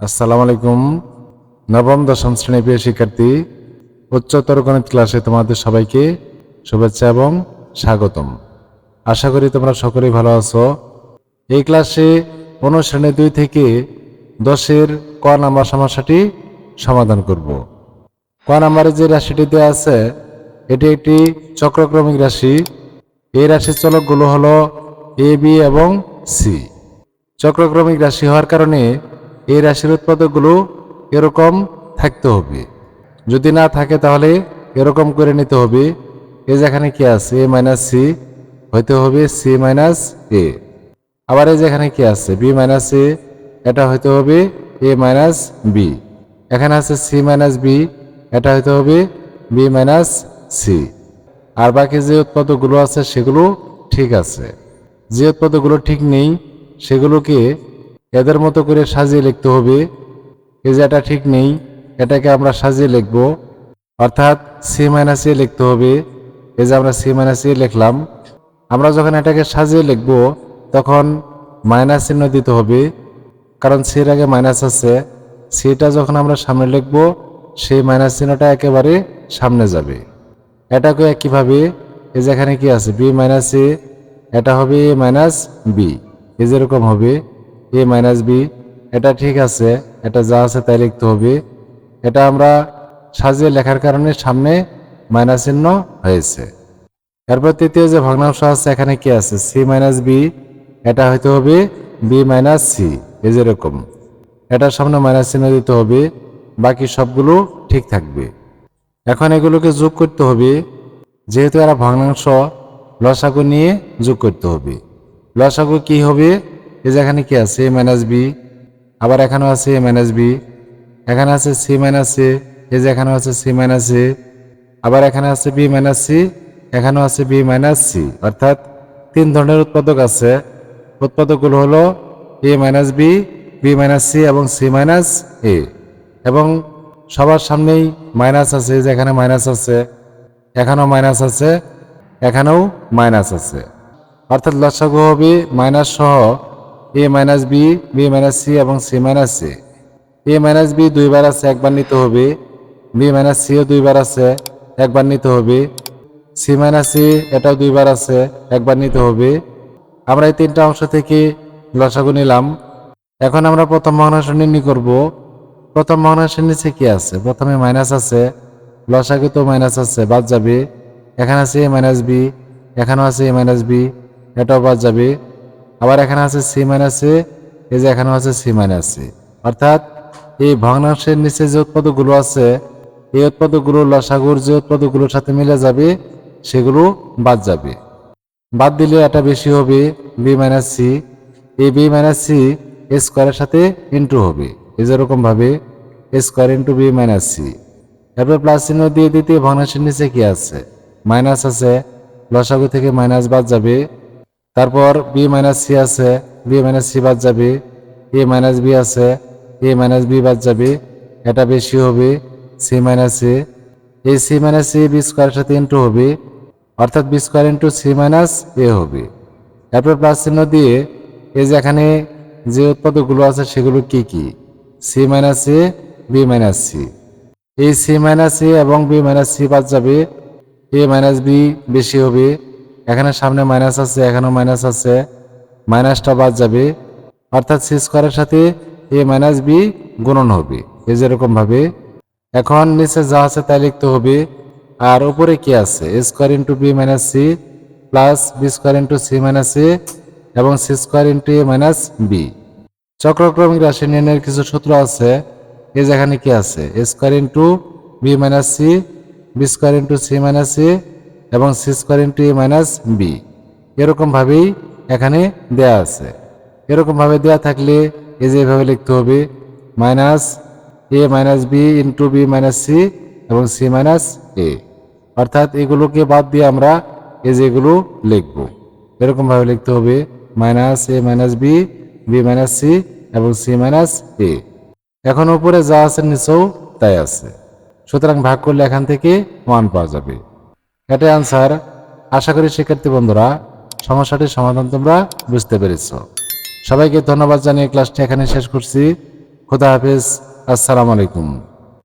আসসালামু আলাইকুম। নবম, দশম শ্রেণি প্রিয় শিক্ষার্থী, উচ্চতর গণিত ক্লাসে তোমাদের সবাইকে শুভেচ্ছা এবং স্বাগতম। আশা করি তোমরা সকলেই ভালো আছো। এই ক্লাসে অনুশ্রেণী দুই থেকে দশের ক নাম্বার সমস্যাটি সমাধান করব। ক নাম্বারে যে রাশিটি দেওয়া আছে, এটি একটি চক্রক্রমিক রাশি। এই রাশির চলকগুলো হলো এ বি এবং সি চক্রক্রমিক রাশি হওয়ার কারণে এই রাশির উৎপাদকগুলো এরকম থাকতে হবে। যদি না থাকে তাহলে এরকম করে নিতে হবে। এ যেখানে কি আছে? এ মাইনাস সি হইতে হবে সি মাইনাস এ আবার এই যেখানে কি আছে? বি মাইনাস এ এটা হইতে হবে এ মাইনাস বি এখানে আছে সি মাইনাস বি এটা হইতে হবে বি মাইনাস সি আর বাকি যে উৎপাদকগুলো আছে সেগুলো ঠিক আছে। যে উৎপাদকগুলো ঠিক নেই, সেগুলোকে এদের মতো করে সাজিয়ে লিখতে হবে। এই যে এটা ঠিক নেই, এটাকে আমরা সাজিয়ে লিখব। অর্থাৎ সি মাইনাস এ লিখতে হবে। এই যে আমরা সি মাইনাস এ লিখলাম। আমরা যখন এটাকে সাজিয়ে লিখব, তখন মাইনাস চিহ্ন দিতে হবে। কারণ সির আগে মাইনাস আছে। সিটা যখন আমরা সামনে লিখব, সেই মাইনাস চিহ্নটা একেবারে সামনে যাবে। এটাকে একইভাবে, এই যেখানে কি আছে? বি মাইনাস এ এটা হবে এ মাইনাস বি এই যেরকম হবে। এ মাইনাস বি, এটা ঠিক আছে, এটা যা আছে তাই লিখতে হবে। এটা আমরা সাজিয়ে লেখার কারণে সামনে মাইনাস চিহ্ন হয়েছে। এরপর তৃতীয় যে ভগ্নাংশ আছে, এখানে কি আছে? সি মাইনাস বি, এটা হইতে হবে বি মাইনাস সি এই যেরকম এটার সামনে মাইনাস চিহ্ন দিতে হবে, বাকি সবগুলো ঠিক থাকবে। এখন এগুলোকে যোগ করতে হবে, যেহেতু এরা ভগ্নাংশ, লসাগু নিয়ে যোগ করতে হবে। লসাগু কি হবে? এই যেখানে কি আছে? এ মাইনাস বি আবার এখানেও আছে এ মাইনাস বি এখানে আছে সি মাইনাস এ এই যে এখানেও আছে সি মাইনাস এ আবার এখানে আছে বি মাইনাস সি এখানেও আছে বি মাইনাস সি অর্থাৎ তিন ধরনের উৎপাদক আছে। উৎপাদকগুলো হলো A minus B B minus C এবং সি মাইনাস এ এবং সবার সামনেই মাইনাস আছে যে এখানে মাইনাস আছে, এখানেও মাইনাস আছে, এখানেও মাইনাস আছে। অর্থাৎ লসাগু হবে মাইনাস সহ A minus B B minus C এবং C minus A A minus B দুইবার আছে, একবার নিতে হবে। বি মাইনাস সিও দুইবার আছে, একবার নিতে হবে। সি মাইনাস সি এটাও দুইবার আছে, একবার নিতে হবে। আমরা এই তিনটা অংশ থেকে লসাগু নিলাম। এখন আমরা প্রথম ভগ্নাংশ নির্ণয় করব। প্রথম ভগ্নাংশের নিচে কি আছে? প্রথমে মাইনাস আছে, লসাগু তো মাইনাস আছে, বাদ যাবে। এখানে আছে এ মাইনাস বি এখানেও আছে এ মাইনাস বি এটাও বাদ যাবে। আবার এখানে আছে সি মাইনাস এ, এই যে এখানেও আছে সি মাইনাস এ। অর্থাৎ এই ভগ্নাংশের নিচে যে উৎপাদকগুলো আছে, এই উৎপাদকগুলো লসাগুর যে উৎপাদকগুলোর সাথে মিলে যাবে, সেগুলো বাদ যাবে। বাদ দিলে এটা বেশি হবে বি মাইনাস সি। এই বি মাইনাস সি স্কোয়ারের সাথে ইন্টু হবে। এই যেরকম ভাবে square into B minus C. এরপর প্লাস চিহ্ন দিয়ে দিতে ভগ্নাংশের নিচে কি আছে? মাইনাস আছে, লসাগু থেকে মাইনাস বাদ যাবে। তারপর বি মাইনাস সি আছে বি মাইনাস সি বাদ যাবে এ মাইনাস বি আছে এ মাইনাস বি বাদ যাবে, এটা বেশি হবে সি মাইনাস এ এই সি মাইনাস এ বি স্কোয়ারের সাথে ইন্টু হবে, অর্থাৎ B square into C minus A হবে। এরপর প্লাস চিহ্ন দিয়ে, এই যে এখানে যে উৎপাদকগুলো আছে সেগুলো কি কি? C minus A B minus C এই সি মাইনাস এ এবং বি মাইনাস সি বাদ যাবে এ মাইনাস বি বেশি হবে এখানে সামনে মাইনাস আছে, এখানেও মাইনাস আছে। মাইনাসটা বাদ যাবে। অর্থাৎ সি স্কোয়ারের সাথে এ মাইনাস বি গুণন হবে। এই যেরকম ভাবে। এখন নিচে যা আছে তাই লিখতে হবে। আর উপরে কি আছে? A square into B minus C plus B square into C minus A এবং C square into A minus B চক্রক্রমিক রাশি নির্ণয়ের কিছু সূত্র আছে। এই যেখানে কি আছে? A square into B minus C B square into C minus A এবং C square into A minus B এরকমভাবেই এখানে দেয়া আছে। এরকম ভাবে দেয়া থাকলে এই যে এভাবে লিখতে হবে minus A minus B into B minus C এবং সি মাইনাস এ অর্থাৎ এগুলোকে বাদ দিয়ে আমরা এই যে এগুলো লিখব। এরকমভাবে লিখতে হবে minus A minus B B minus C এবং সি মাইনাস এ এখন উপরে যা আছে নিচেও তাই আছে। সুতরাং ভাগ করলে এখান থেকে ওয়ান পাওয়া যাবে। এটাই আনসার, আশা করি শিক্ষার্থী বন্ধুরা, সমস্যাটির সমাধান তোমরা বুঝতে পেরেছ। সবাইকে ধন্যবাদ জানিয়ে ক্লাসটি এখানে শেষ করছি। খুদা হাফিজ, আসসালামু আলাইকুম।